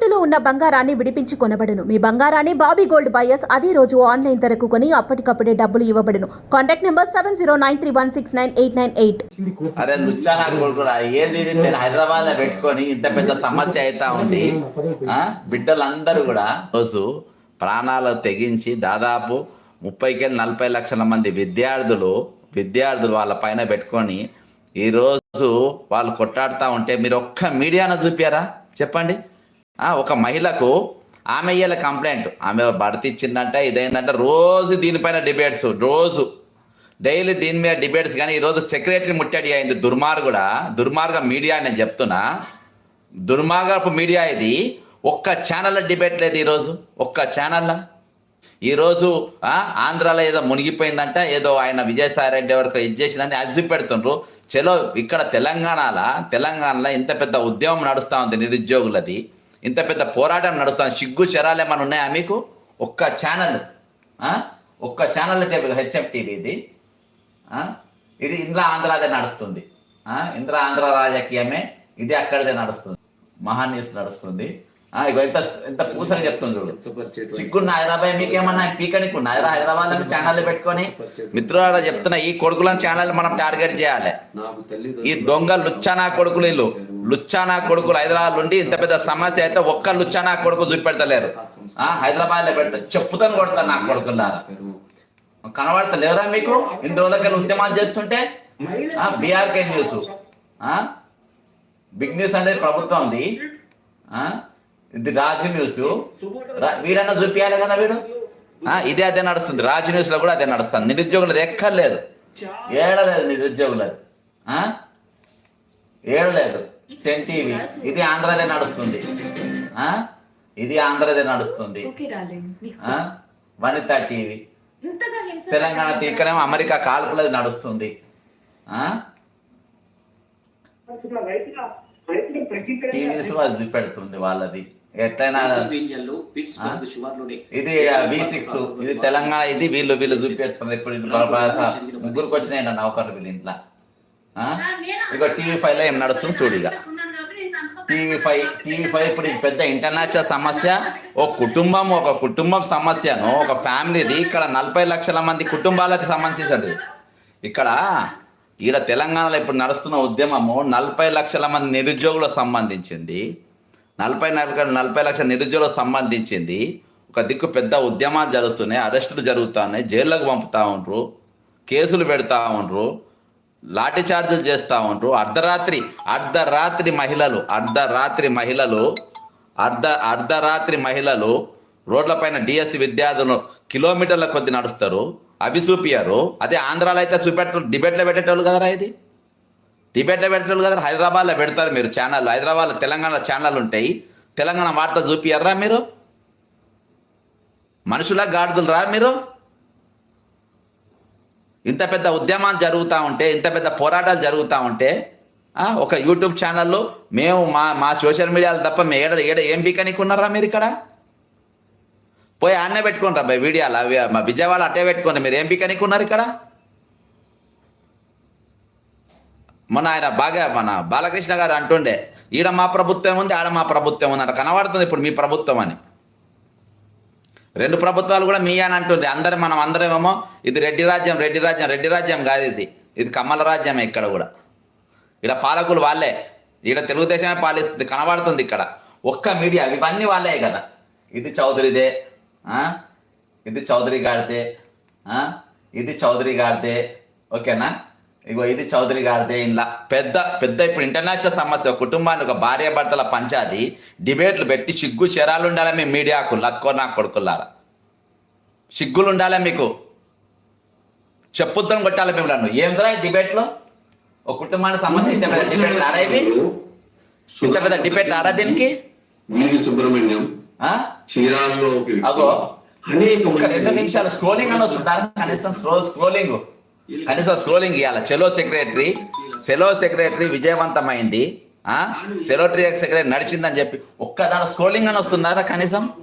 తాకట్టులో ఉన్న బంగారాన్ని విడిపించి కొనబడును. మీ బంగారాన్ని బాబీ గోల్డ్ బయర్స్ అదే రోజు ఆన్లైన్ ధరకు కొని అప్పటికప్పుడే డబ్బులు ఇవ్వబడును. Contact number seven zero nine three one six nine eight nine eight. అరే లుచ్చానా ఏది నేను హైదరాబాద్లో పెట్టుకొని ఇంత పెద్ద సమస్య అయితా ఉంది. బిడ్డలందరూ కూడా రోజు ప్రాణాలు తెగించి దాదాపు ముప్పైకి నలభై లక్షల మంది విద్యార్థులు విద్యార్థులు వాళ్ళ పైన పెట్టుకొని ఈరోజు వాళ్ళు కొట్టాడుతూ ఉంటే మీరు ఒక్క మీడియాను చూపారా? చెప్పండి. ఒక మహిళకు ఆమె ఇయ్యాల కంప్లైంట్ ఆమె భర్త ఇచ్చిందంటే ఇదేంటంటే రోజు దీనిపైన డిబేట్స్ రోజు. డైలీ దీని మీద డిబేట్స్ కానీ ఈరోజు సెక్రటరీ ముట్టడి అయింది. దుర్మార్గుడా దుర్మార్గ మీడియా నేను చెప్తున్నా. దుర్మార్గపు మీడియా ఇది. ఒక్క ఛానల్ డిబేట్ లేదు ఈరోజు. ఒక్క ఛానల్లో ఈరోజు ఆంధ్రాలో ఏదో మునిగిపోయిందంట. ఏదో ఆయన విజయసాయి రెడ్డి వరకు ఇది చేసిందని అజ్జి పెడుతుండ్రు. చలో ఇక్కడ తెలంగాణలో? తెలంగాణలో ఇంత పెద్ద ఉద్యమం నడుస్తూ ఉంది నిరుద్యోగులది. ఇంత పెద్ద పోరాటం నడుస్తాను సిగ్గు చరాలు ఏమైనా ఉన్నాయా మీకు? ఒక్క ఛానల్ ఒక్క ఛానల్ హెచ్ఎం టీవీ ఇది. ఆ? ఇది ఇంద్ర ఆంధ్రాదే నడుస్తుంది. ఇంద్రా ఇంద్ర ఆంధ్ర రాజకీయమే. ఇది అక్కడిదే నడుస్తుంది. మహాన్యూస్ నడుస్తుంది. ఇగో ఇంత ఇంత పూసని చెప్తుంది చూడు. సిగ్గున్న హైదరాబాద్ మీకేమన్నా పీకనికున్నా హైదరాబాద్లో ఛానల్ పెట్టుకొని మిత్రులారా చెప్తున్నా ఈ కొడుకుల ఛానల్ మనం టార్గెట్ చేయాలి. ఈ దొంగ లుచ్చానా కొడుకులు వీళ్ళు. లుచ్చానా కొడుకులు హైదరాబాద్ నుండి ఇంత పెద్ద సమస్య అయితే ఒక్క లుచ్చానా కొడుకు చూపెడతలేరు. ఆ హైదరాబాద్లో పెడతా. చెప్పుతాను కొడతాను నా కొడుకులారా కనబడతలేరా మీకు? ఇన్ని రోజులకి ఉద్యమాలు చేస్తుంటే? బీఆర్కే న్యూస్ ఆ? బిగ్ న్యూస్ అనేది ప్రభుత్వం ఉంది ఆ? ఇది రాజు న్యూస్ వీడన్నా చూపించాలి కదా వీడు? ఆ, ఇదే అదే నడుస్తుంది. రాజు న్యూస్లో కూడా అదే నడుస్తుంది. నిరుద్యోగులది ఎక్కర్లేదు. ఏడలేదు నిరుద్యోగులది ఆ? ఏడలేదు. టెన్ టీవీ ఇది ఆంధ్రదే నడుస్తుంది. ఆ? ఇది ఆంధ్రదే నడుస్తుంది. ఓకే డార్లింగ్ నీకు ఆ? వనిత టీవీ ఇంతగా హింస తెలంగాణ ఇక్కడేమో అమెరికా కాల్పులది నడుస్తుంది. ఆ? టీవీస్ వాళ్ళు చూపెడుతుంది వాళ్ళది. ఎట్లయినా ఇది వి సిక్స్ ఇది తెలంగాణ ఇది వీళ్ళు వీళ్ళు ఇప్పుడు బల- ముగ్గురికి వచ్చినాయి నా నౌకర్లు వీళ్ళ ఇంట్లో. ఆ? ఇగో టీవీ ఫైవ్లో ఏం నడుస్తుంది చూడిగా టీవీ ఫైవ్ టీవీ ఫైవ్ ఇప్పుడు పెద్ద ఇంటర్నేషనల్ సమస్య ఒక కుటుంబం ఒక కుటుంబం సమస్యను ఒక ఫ్యామిలీది ఇక్కడ నలభై లక్షల మంది కుటుంబాలకు సంబంధించింది ఇక్కడ ఈడ తెలంగాణలో ఇప్పుడు నడుస్తున్న ఉద్యమము నలభై లక్షల మంది నిరుద్యోగులకు సంబంధించింది. నలభై నాలుగు నలభై లక్షల నిరుద్యోగులకు సంబంధించింది ఒక దిక్కు పెద్ద ఉద్యమాలు జరుగుతున్నాయి అరెస్టులు జరుగుతున్నాయి జైళ్ళకు పంపుతా ఉండ్రు కేసులు పెడతా ఉండ్రు లాఠీ చార్జీలు చేస్తూ ఉంటారు అర్ధరాత్రి అర్ధరాత్రి మహిళలు అర్ధరాత్రి మహిళలు అర్ధ అర్ధరాత్రి మహిళలు రోడ్లపైన డిఎస్సి విద్యార్థులు కిలోమీటర్ల కొద్ది నడుస్తారు. అవి చూపియారు అదే ఆంధ్రాలో అయితే చూపెట్టారు డిబేట్లో పెట్టేటోళ్ళు కదరా ఇది? డిబేట్లో పెట్టరు కదా హైదరాబాద్లో పెడతారు మీరు ఛానల్. హైదరాబాద్లో తెలంగాణ ఛానల్ ఉంటాయి. తెలంగాణ వార్త చూపియర్రా మీరు? మనుషుల గాడిదలు రా మీరు? ఇంత పెద్ద ఉద్యమాలు జరుగుతూ ఉంటే ఇంత పెద్ద పోరాటాలు జరుగుతూ ఉంటే ఒక యూట్యూబ్ ఛానల్లో మేము మా మా సోషల్ మీడియాలో తప్ప మీ ఏడ ఏడ ఏం పీకనికున్నారా మీరు ఇక్కడ? పోయి ఆడనే పెట్టుకుంటారా బై వీడియోలు. అవి మా విజయవాడ అట్టే పెట్టుకోండి. మీరు ఏం పీకనికున్నారు ఇక్కడ? మన ఆయన బాగా మన బాలకృష్ణ గారు అంటుండే ఈడ మా ప్రభుత్వం ఉంది ఆడ మా ప్రభుత్వం ఉంది అంటే. కనబడుతుంది ఇప్పుడు మీ ప్రభుత్వం అని. రెండు ప్రభుత్వాలు కూడా మీ అని అంటుండే. అందరం మనం అందరమేమో ఇది రెడ్డి రాజ్యం రెడ్డి రాజ్యం రెడ్డి రాజ్యం కాదు ఇది. ఇది కమ్మల రాజ్యమే ఇక్కడ కూడా. ఇక్కడ పాలకులు వాళ్ళే. ఇక్కడ తెలుగుదేశమే పాలిస్తుంది. కనబడుతుంది ఇక్కడ. ఒక్క మీడియా ఇవన్నీ వాళ్ళే కదా. ఇది చౌదరిదే ఇది చౌదరి గారిదే ఇది చౌదరి గారిదే. ఓకేనా? ఇగో ఇది చౌదరి గారిదే ఇలా పెద్ద పెద్ద ఇప్పుడు ఇంటర్నేషనల్ సమస్య. ఒక కుటుంబాన్ని ఒక భార్య భర్తల పంచాది డిబేట్లు పెట్టి సిగ్గు చరాలు ఉండాలి మీ మీడియాకు లక్కో నా కొడుకులారా. సిగ్గులు ఉండాలి మీకు. చెప్పుతో కొట్టాలి మిమ్మల్ని. ఏంద్రా డిబేట్లో? ఒక కుటుంబానికి సంబంధించి డిబేట్లు ఆడేవి ఇంత పెద్ద డిబేట్ ఆడా దీనికి? సుబ్రహ్మణ్యం. అగో అనేక ఒక రెండు నిమిషాలు స్క్రోలింగ్ అని వస్తుంటారు కనీసం స్క్రో స్క్రోలింగ్ కనీసం స్క్రోలింగ్ ఇవ్వాలి సెలో సెక్రటరీ సెలో సెక్రటరీ విజయవంతమైంది ఆ? సెక్రటరీ నడిచిందని చెప్పి ఒక్కదాని స్క్రోలింగ్ అని వస్తున్నారా కనీసం?